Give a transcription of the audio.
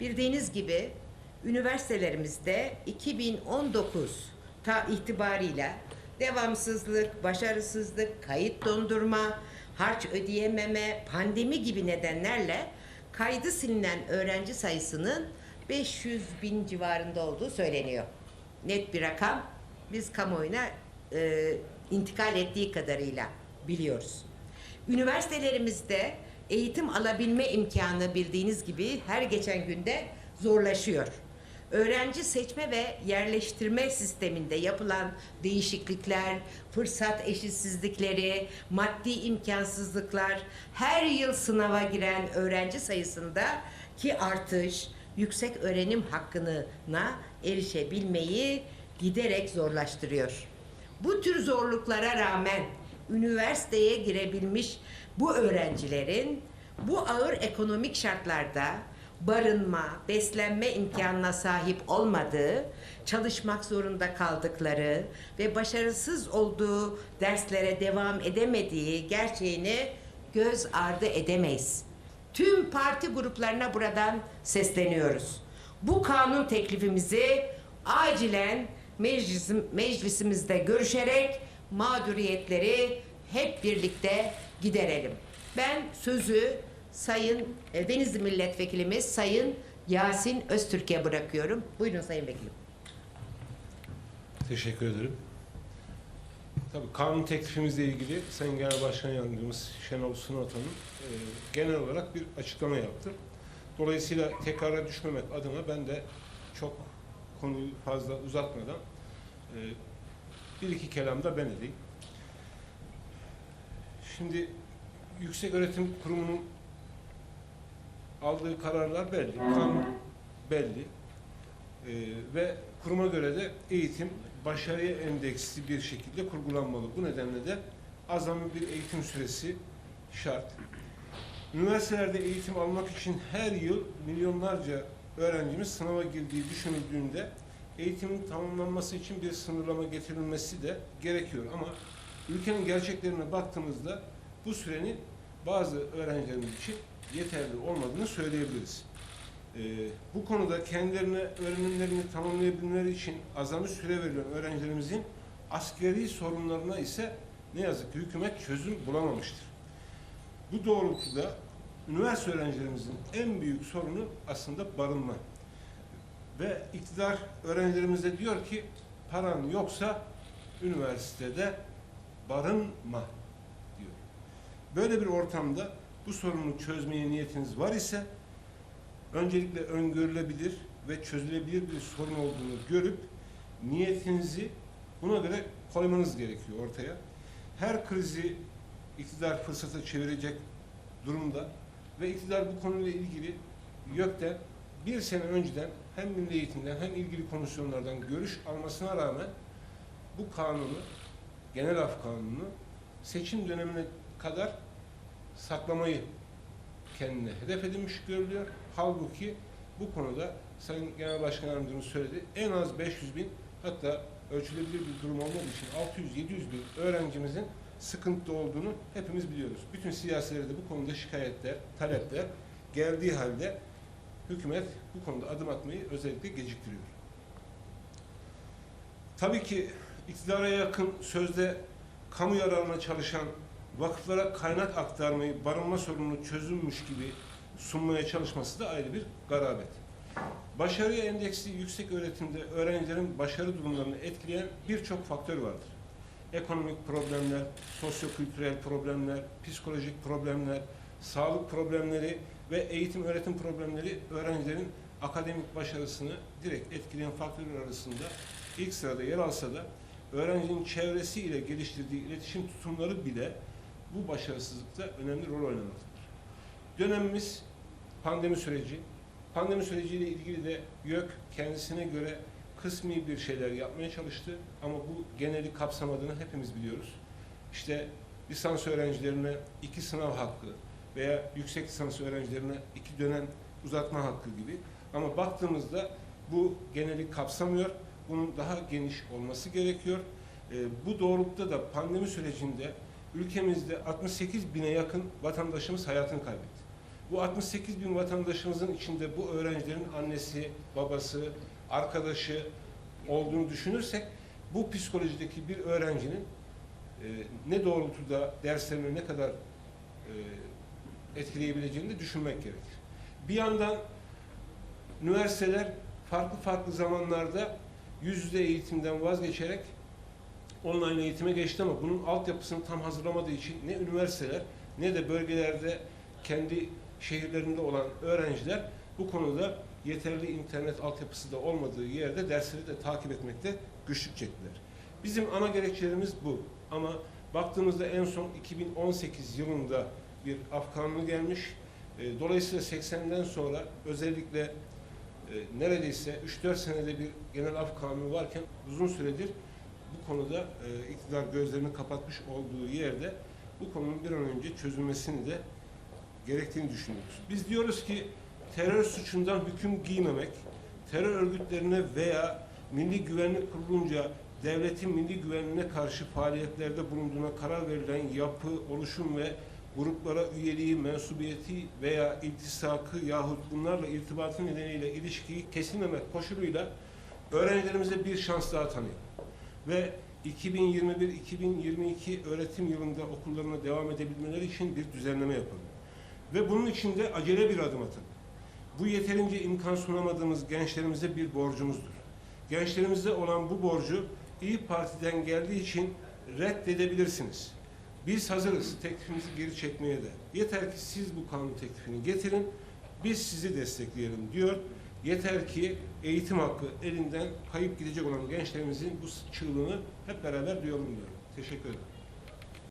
Bildiğiniz gibi üniversitelerimizde 2019 ta itibarıyla devamsızlık, başarısızlık, kayıt dondurma, harç ödeyememe, pandemi gibi nedenlerle kaydı silinen öğrenci sayısının 500 bin civarında olduğu söyleniyor. Net bir rakam biz kamuoyuna e, intikal ettiği kadarıyla biliyoruz. Üniversitelerimizde eğitim alabilme imkanı bildiğiniz gibi her geçen günde zorlaşıyor. Öğrenci seçme ve yerleştirme sisteminde yapılan değişiklikler, fırsat eşitsizlikleri, maddi imkansızlıklar, her yıl sınava giren öğrenci sayısında ki artış yüksek öğrenim hakkına erişebilmeyi giderek zorlaştırıyor. Bu tür zorluklara rağmen üniversiteye girebilmiş bu öğrencilerin bu ağır ekonomik şartlarda barınma, beslenme imkanına sahip olmadığı, çalışmak zorunda kaldıkları ve başarısız olduğu derslere devam edemediği gerçeğini göz ardı edemeyiz. Tüm parti gruplarına buradan sesleniyoruz. Bu kanun teklifimizi acilen meclisim, meclisimizde görüşerek mağduriyetleri hep birlikte giderelim. Ben sözü Sayın e, Denizli Milletvekilimiz Sayın Yasin Öztürk'e bırakıyorum. Buyurun Sayın Vekilim. Teşekkür ederim. Tabii kanun teklifimizle ilgili Sayın Genel Başkan Yardımcımız Şenol Sunat Hanım e, genel olarak bir açıklama yaptı. Dolayısıyla tekrara düşmemek adına ben de çok konuyu fazla uzatmadan e, bir iki kelam da ben edeyim. Şimdi Yüksek Öğretim Kurumu'nun aldığı kararlar belli, kanun belli. Ee, ve kuruma göre de eğitim başarıya endeksli bir şekilde kurgulanmalı. Bu nedenle de azami bir eğitim süresi şart. Üniversitelerde eğitim almak için her yıl milyonlarca öğrencimiz sınava girdiği düşünüldüğünde eğitimin tamamlanması için bir sınırlama getirilmesi de gerekiyor. Ama ülkenin gerçeklerine baktığımızda bu sürenin bazı öğrencilerimiz için yeterli olmadığını söyleyebiliriz. Ee, bu konuda kendilerine öğrenimlerini tamamlayabilmeleri için azami süre verilen öğrencilerimizin askeri sorunlarına ise ne yazık ki hükümet çözüm bulamamıştır. Bu doğrultuda üniversite öğrencilerimizin en büyük sorunu aslında barınma. Ve iktidar öğrencilerimize diyor ki paran yoksa üniversitede barınma diyor. Böyle bir ortamda bu sorunu çözmeye niyetiniz var ise öncelikle öngörülebilir ve çözülebilir bir sorun olduğunu görüp niyetinizi buna göre koymanız gerekiyor ortaya. Her krizi iktidar fırsata çevirecek durumda ve iktidar bu konuyla ilgili YÖK'ten bir sene önceden hem Milli Eğitim'den hem ilgili komisyonlardan görüş almasına rağmen bu kanunu, genel af kanunu seçim dönemine kadar saklamayı kendine hedef edinmiş görülüyor. Halbuki bu konuda Sayın Genel Başkan Yardımcımız söyledi. En az 500 bin hatta ölçülebilir bir durum olmadığı için 600-700 bin öğrencimizin sıkıntıda olduğunu hepimiz biliyoruz. Bütün siyasilere de bu konuda şikayetler, talepler geldiği halde hükümet bu konuda adım atmayı özellikle geciktiriyor. Tabii ki iktidara yakın sözde kamu yararına çalışan vakıflara kaynak aktarmayı barınma sorununu çözülmüş gibi sunmaya çalışması da ayrı bir garabet. Başarıya endeksli yüksek öğretimde öğrencilerin başarı durumlarını etkileyen birçok faktör vardır. Ekonomik problemler, sosyokültürel problemler, psikolojik problemler, sağlık problemleri ve eğitim öğretim problemleri öğrencilerin akademik başarısını direkt etkileyen faktörler arasında ilk sırada yer alsa da öğrencinin çevresiyle geliştirdiği iletişim tutumları bile bu başarısızlıkta önemli rol oynamaktadır. Dönemimiz pandemi süreci. Pandemi süreciyle ilgili de YÖK kendisine göre kısmi bir şeyler yapmaya çalıştı ama bu geneli kapsamadığını hepimiz biliyoruz. İşte lisans öğrencilerine iki sınav hakkı veya yüksek lisans öğrencilerine iki dönem uzatma hakkı gibi. Ama baktığımızda bu geneli kapsamıyor. Bunun daha geniş olması gerekiyor. Ee, bu doğrultuda da pandemi sürecinde ülkemizde 68 bine yakın vatandaşımız hayatını kaybetti. Bu 68 bin vatandaşımızın içinde bu öğrencilerin annesi, babası, arkadaşı olduğunu düşünürsek bu psikolojideki bir öğrencinin e, ne doğrultuda derslerini ne kadar e, etkileyebileceğini de düşünmek gerekir. Bir yandan üniversiteler farklı farklı zamanlarda yüz yüze eğitimden vazgeçerek online eğitime geçti ama bunun altyapısını tam hazırlamadığı için ne üniversiteler ne de bölgelerde kendi şehirlerinde olan öğrenciler bu konuda yeterli internet altyapısı da olmadığı yerde dersleri de takip etmekte güçlük çektiler. Bizim ana gerekçelerimiz bu. Ama baktığımızda en son 2018 yılında bir af kanunu gelmiş. E, Dolayısıyla 80'den sonra özellikle e, neredeyse 3-4 senede bir genel af varken uzun süredir bu konuda e, iktidar gözlerini kapatmış olduğu yerde bu konunun bir an önce çözülmesini de gerektiğini düşünüyoruz. Biz diyoruz ki terör suçundan hüküm giymemek, terör örgütlerine veya Milli Güvenlik Kurulunca devletin milli güvenliğine karşı faaliyetlerde bulunduğuna karar verilen yapı, oluşum ve gruplara üyeliği, mensubiyeti veya iltisakı yahut bunlarla irtibatı nedeniyle ilişkiyi kesilmemek koşuluyla öğrencilerimize bir şans daha tanıyalım. Ve 2021-2022 öğretim yılında okullarına devam edebilmeleri için bir düzenleme yapalım. Ve bunun için de acele bir adım atalım. Bu yeterince imkan sunamadığımız gençlerimize bir borcumuzdur. Gençlerimize olan bu borcu İyi Parti'den geldiği için reddedebilirsiniz. Biz hazırız teklifimizi geri çekmeye de. Yeter ki siz bu kanun teklifini getirin, biz sizi destekleyelim diyor. Yeter ki eğitim hakkı elinden kayıp gidecek olan gençlerimizin bu çığlığını hep beraber duyalım diyorum. Teşekkür ederim.